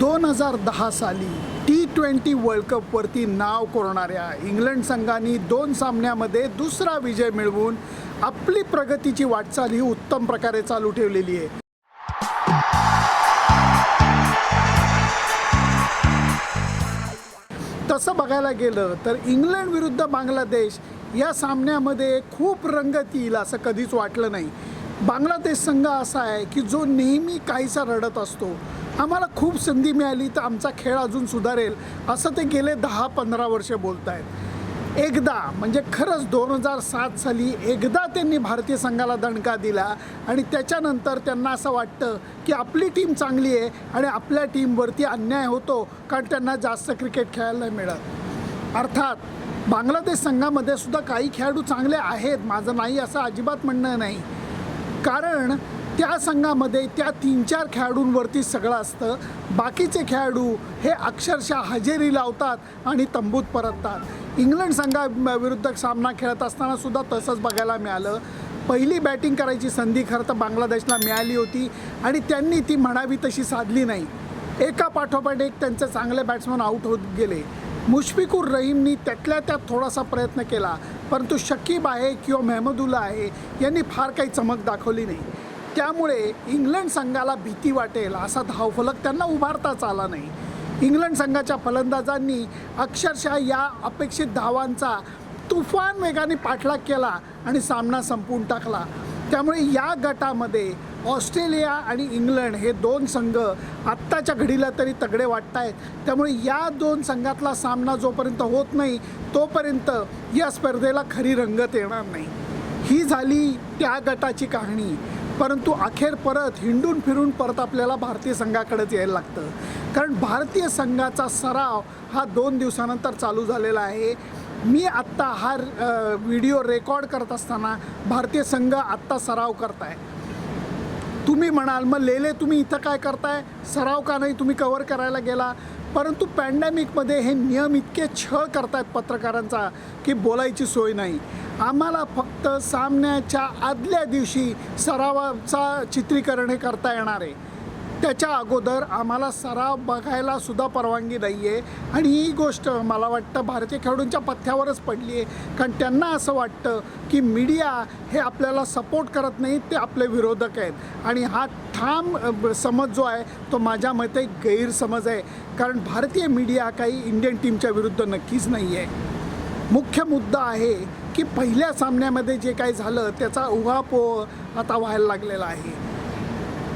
दोन हजार दहा साली टी ट्वेंटी वर्ल्ड कपवरती नाव कोरणाऱ्या इंग्लंड संघाने दोन सामन्यामध्ये दुसरा विजय मिळवून आपली प्रगतीची वाटचाल ही उत्तम प्रकारे चालू ठेवलेली आहे. तसं बघायला गेलं तर इंग्लंड विरुद्ध बांगलादेश या सामन्यामध्ये खूप रंगत येईल असं कधीच वाटलं नाही. बांगलादेश संघ असा आहे की जो नेहमी काहीसा रडत असतो. आम्हाला खूप संधी मिळाली तर आमचा खेळ अजून सुधारेल असं ते गेले दहा पंधरा वर्षे बोलत आहेत एकदा म्हणजे खरंच दोन हजार सात साली एकदा त्यांनी भारतीय संघाला दणका दिला आणि त्याच्यानंतर त्यांना असं वाटतं की आपली टीम चांगली आहे आणि आपल्या टीमवरती अन्याय होतो कारण त्यांना जास्त क्रिकेट खेळायला नाही मिळत. अर्थात बांगलादेश संघामध्ये सुद्धा काही खेळाडू चांगले आहेत माझं नाही असं अजिबात म्हणणं नाही. कारण त्या संघामध्ये त्या तीन चार खेळाडूंवरती सगळं असतं. बाकीचे खेळाडू हे अक्षरशः हजेरी लावतात आणि तंबूत परततात. इंग्लंड संघाविरुद्ध सामना खेळत असताना सुद्धा तसंच बघायला मिळालं. पहिली बॅटिंग करायची संधी खरं तर बांगलादेशला मिळाली होती आणि त्यांनी ती म्हणावी तशी साधली नाही. एका पाठोपाठ एक त्यांचे चांगले बॅट्समन आऊट होत गेले. मुशफिकुर रहीमनी त्यातल्या त्यात थोडासा प्रयत्न केला परंतु शकीब आहे किंवा मेहमदुल्ला आहे यांनी फार काही चमक दाखवली नाही. त्यामुळे इंग्लंड संघाला भीती वाटेल असा धावफलक त्यांना उभारताच आला नाही. इंग्लंड संघाच्या फलंदाजांनी अक्षरशः या अपेक्षित धावांचा तुफान वेगाने पाठलाग केला आणि सामना संपवून टाकला. त्यामुळे या गटामध्ये ऑस्ट्रेलिया आणि इंग्लंड हे दोन संघ आत्ताच्या घडीला तरी तगडे वाटत आहेत त्यामुळे या दोन संघातला सामना जोपर्यंत होत नाही तोपर्यंत या स्पर्धेला खरी रंगत येणार नाही. ही झाली त्या गटाची कहाणी. परंतु अखेर परत हिंडून फिरून परत आपल्याला भारतीय संघाकडेच यायला लागतं. कारण भारतीय संघाचा सराव हा दोन दिवसानंतर चालू झालेला आहे. मी आत्ता हा व्हिडिओ रेकॉर्ड करत असताना भारतीय संघ आत्ता सराव करत आहे तुम्ही म्हणाल मग लेले तुम्ही इथं काय करताय? सराव का नाही? तुम्ही कव्हर करायला गेला. परंतु पॅन्डेमिकमध्ये हे नियम इतके छळ करतायत पत्रकारांचा की बोलायची सोय नाही. आम्हाला फक्त सामन्याच्या आदल्या दिवशी सरावाचा चित्रीकरण हे करता येणार आहे. त्याच्या अगोदर आम्हाला सराव बघायला सुद्धा परवानगी नाही आहे आणि ही गोष्ट मला वाटतं भारतीय खेळाडूंच्या पथ्यावरच पडली आहे. कारण त्यांना असं वाटतं की मीडिया हे आपल्याला सपोर्ट करत नाही ते आपले विरोधक आहेत. आणि हा ठाम समज जो आहे तो माझ्या मते गैरसमज आहे. कारण भारतीय मीडिया काही इंडियन टीमच्या विरुद्ध नक्कीच नाही आहे मुख्य मुद्दा आहे की पहिल्या सामन्यामध्ये जे काही झालं त्याचा उहापोह आता व्हायला लागलेला आहे.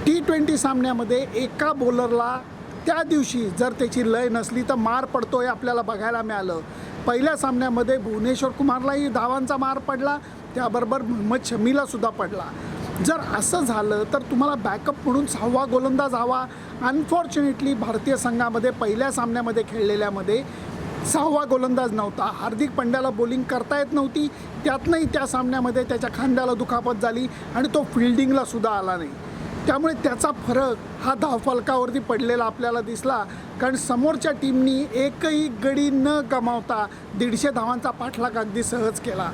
टी ट्वेंटी सामन्यामध्ये एका बॉलरला त्या दिवशी जर त्याची लय नसली तर मार पडतो हे आपल्याला बघायला मिळालं. पहिल्या सामन्यामध्ये भुवनेश्वर कुमारलाही धावांचा मार पडला त्याबरोबर मोहम्मद शमीला सुद्धा पडला. जर असं झालं तर तुम्हाला बॅकअप म्हणून सहावा गोलंदाज हवा. अनफॉर्च्युनेटली भारतीय संघामध्ये पहिल्या सामन्यामध्ये खेळलेल्यामध्ये सहावा गोलंदाज नव्हता. हार्दिक पंड्याला बॉलिंग करता येत नव्हती. त्यातनंही त्या सामन्यामध्ये त्याच्या खांद्याला दुखापत झाली आणि तो फिल्डिंगला सुद्धा आला नाही. त्यामुळे त्याचा फरक हा धावफलकावरती पडलेला आपल्याला दिसला. कारण समोरच्या टीमनी एकही गडी न गमावता दीडशे धावांचा पाठलाग अगदी सहज केला.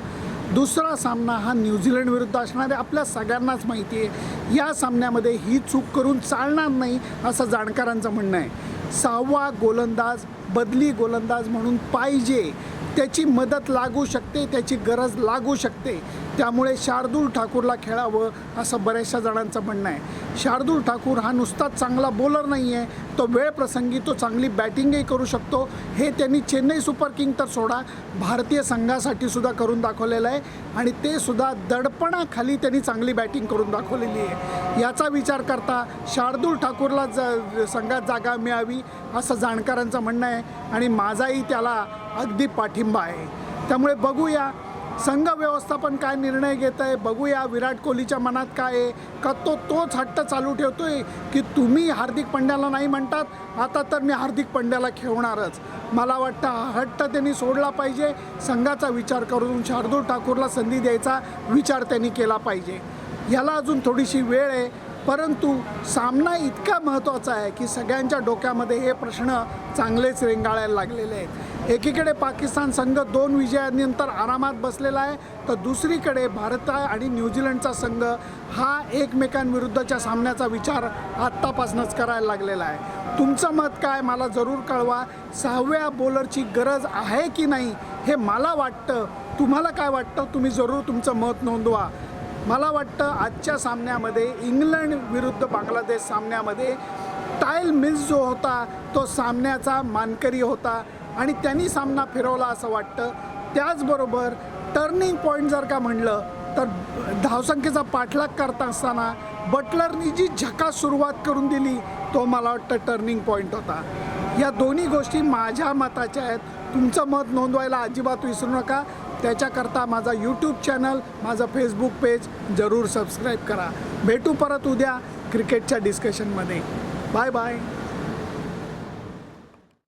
दुसरा सामना हा न्यूझीलंड विरुद्ध असणारे आपल्या सगळ्यांनाच माहिती आहे. या सामन्यामध्ये ही चूक करून चालणार नाही असं जाणकारांचं म्हणणं आहे. सहावा गोलंदाज बदली गोलंदाज म्हणून पाहिजे. त्याची मदत लागू शकते त्याची गरज लागू शकते. त्यामुळे शार्दूल ठाकूरला खेळावं असं बऱ्याचशा जणांचं म्हणणं आहे. शार्दूल ठाकूर हा नुसताच चांगला बॉलर नाही आहे. तो वेळ प्रसंगी तो चांगली बॅटिंगही करू शकतो. हे त्यांनी चेन्नई सुपर किंग तर सोडा भारतीय संघासाठी सुद्धा करून दाखवलेलं आहे. आणि ते सुद्धा दडपणाखाली त्यांनी चांगली बॅटिंग करून दाखवलेली आहे. याचा विचार करता शार्दूल ठाकूरला ज संघात जागा मिळावी असं जाणकारांचं म्हणणं आहे. आणि माझाही त्याला अगदी पाठिंबा आहे. त्यामुळे बघूया संघ व्यवस्थापन काय निर्णय घेत आहे? बघूया. विराट कोहलीच्या मनात काय आहे? का तो तोच हट्ट चालू ठेवतोय की तुम्ही हार्दिक पंड्याला नाही म्हणतात? आता तर मी हार्दिक पंड्याला खेळणारच. मला वाटतं हा हट्ट त्यांनी सोडला पाहिजे. संघाचा विचार करून शार्दूल ठाकूरला संधी द्यायचा विचार त्यांनी केला पाहिजे. याला अजून थोडीशी वेळ आहे. परंतु सामना इतका महत्त्वाचा आहे की सगळ्यांच्या डोक्यामध्ये हे प्रश्न चांगलेच रेंगाळायला लागलेले आहेत. एकीकडे पाकिस्तान संघ दोन विजयानंतर आरामात बसलेला आहे तर दुसरीकडे भारत आणि न्यूझीलंडचा संघ हा एकमेकांविरुद्धच्या सामन्याचा विचार आत्तापासूनच करायला लागलेला आहे. तुमचं मत काय? मला जरूर कळवा. सहाव्या बॉलरची गरज आहे की नाही हे मला वाटतं. तुम्हाला काय वाटतं? तुम्ही जरूर तुमचं मत नोंदवा. मला वाटतं आजच्या सामन्यामध्ये इंग्लंड विरुद्ध बांगलादेश सामन्यामध्ये टायल मिल्स जो होता तो सामन्याचा मानकरी होता आणि त्यांनी सामना फिरवला असं वाटतं. त्याचबरोबर टर्निंग पॉईंट जर का म्हणलं तर धावसंख्येचा पाठलाग करत असताना बटलरनी जी झकास सुरुवात करून दिली तो मला वाटतं टर्निंग पॉईंट होता. या दोन्ही गोष्टी माझ्या मताच्या आहेत. तुमचं मत नोंदवायला अजिबात विसरू नका. त्याच्याकरता माझा यूट्यूब चॅनल माझं फेसबुक पेज जरूर सबस्क्राईब करा. भेटू परत उद्या क्रिकेटच्या डिस्कशनमध्ये बाय बाय